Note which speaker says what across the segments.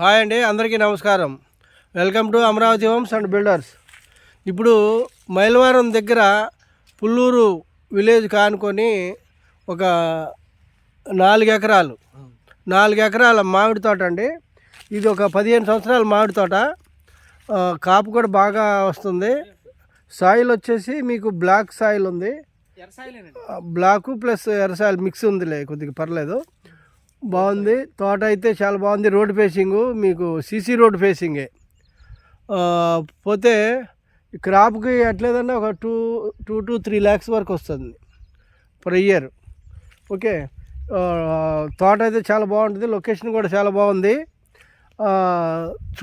Speaker 1: Hi అండి అందరికీ నమస్కారం. Welcome to Amaravati homes and builders. ఇప్పుడు మైలవరం దగ్గర పుల్లూరు విలేజ్ కానుకొని ఒక నాలుగు ఎకరాలు. నాలుగు ఎకరాల మామిడి తోట అండి. ఇది ఒక పదిహేను సంవత్సరాల మామిడి తోట. కాపు కూడా బాగా వస్తుంది. సాయిల్ వచ్చేసి మీకు బ్లాక్ సాయిల్ ఉంది. బ్లాక్ ప్లస్ ఎర్ర సాయిల్ మిక్స్ ఉందిలే కొద్దిగా పర్లేదు. బాగుంది. తోట అయితే చాలా బాగుంది. రోడ్ ఫేసింగ్ మీకు సీసీ రోడ్ ఫేసింగే. పోతే క్రాప్కి ఎట్లేదన్నా ఒక two two to three lakhs వరకు వస్తుంది. Per year. ఓకే. తోట అయితే చాలా బాగుంటుంది. లొకేషన్ కూడా చాలా బాగుంది.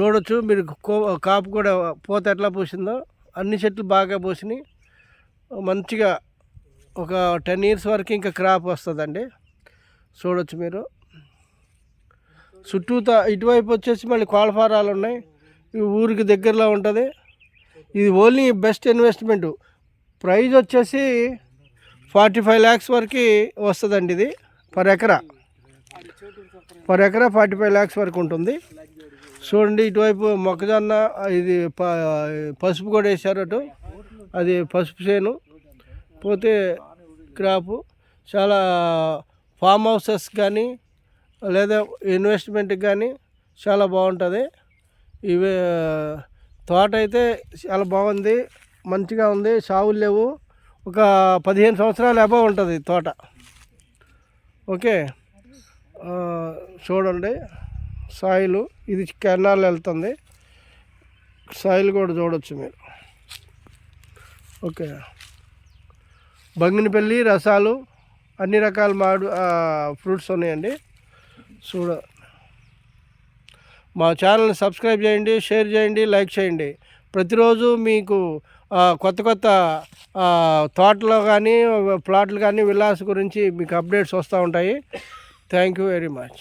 Speaker 1: చూడొచ్చు. మీరు కో- కాపు కూడా పూత ఎట్లా పూసిందో. అన్ని చెట్లు బాగా పూసినాయి. మంచిగా ఒక టెన్ ఇయర్స్ వరకు ఇంకా క్రాప్ వస్తుందండి. చూడొచ్చు మీరు. చుట్టూతా ఇటువైపు వచ్చేసి మళ్ళీ కోళ్ళఫారాలు ఉన్నాయి. ఇవి ఊరికి దగ్గరలో ఉంటుంది. ఇది ఓన్లీ బెస్ట్ ఇన్వెస్ట్మెంట్. ప్రైజ్ వచ్చేసి ఫార్టీ ఫైవ్ ల్యాక్స్ వరకు వస్తుందండి ఇది పర్ ఎకరా. పర్ ఎకరా ఫార్టీ ఫైవ్ ల్యాక్స్ వరకు ఉంటుంది. చూడండి ఇటువైపు మొక్కజొన్న ఇది ప పసుపు కూడా వేశారు అటు. అది పసుపు చేను పోతే క్రాపు చాలా ఫామ్ హౌసెస్ కానీ లేదా ఇన్వెస్ట్మెంట్కి కానీ చాలా బాగుంటుంది. ఇవి తోట అయితే చాలా బాగుంది మంచిగా ఉంది సావులు లేవు. ఒక పదిహేను సంవత్సరాలు అబవ్ ఉంటుంది తోట. ఓకే? చూడండి. సాయిలు ఇది కెనాల్ వెళ్తుంది. సాయిల్ కూడా చూడొచ్చు మీరు. ఓకే? బంగినపల్లి రసాలు అన్ని రకాల మాడు ఫ్రూట్స్ ఉన్నాయండి. చూడ మా ఛానల్ని సబ్స్క్రైబ్ చేయండి షేర్ చేయండి లైక్ చేయండి. ప్రతిరోజు మీకు కొత్త కొత్త తోటలో కానీ ప్లాట్లు కానీ విల్లాస్ గురించి మీకు అప్డేట్స్ వస్తూ ఉంటాయి. Thank you very much.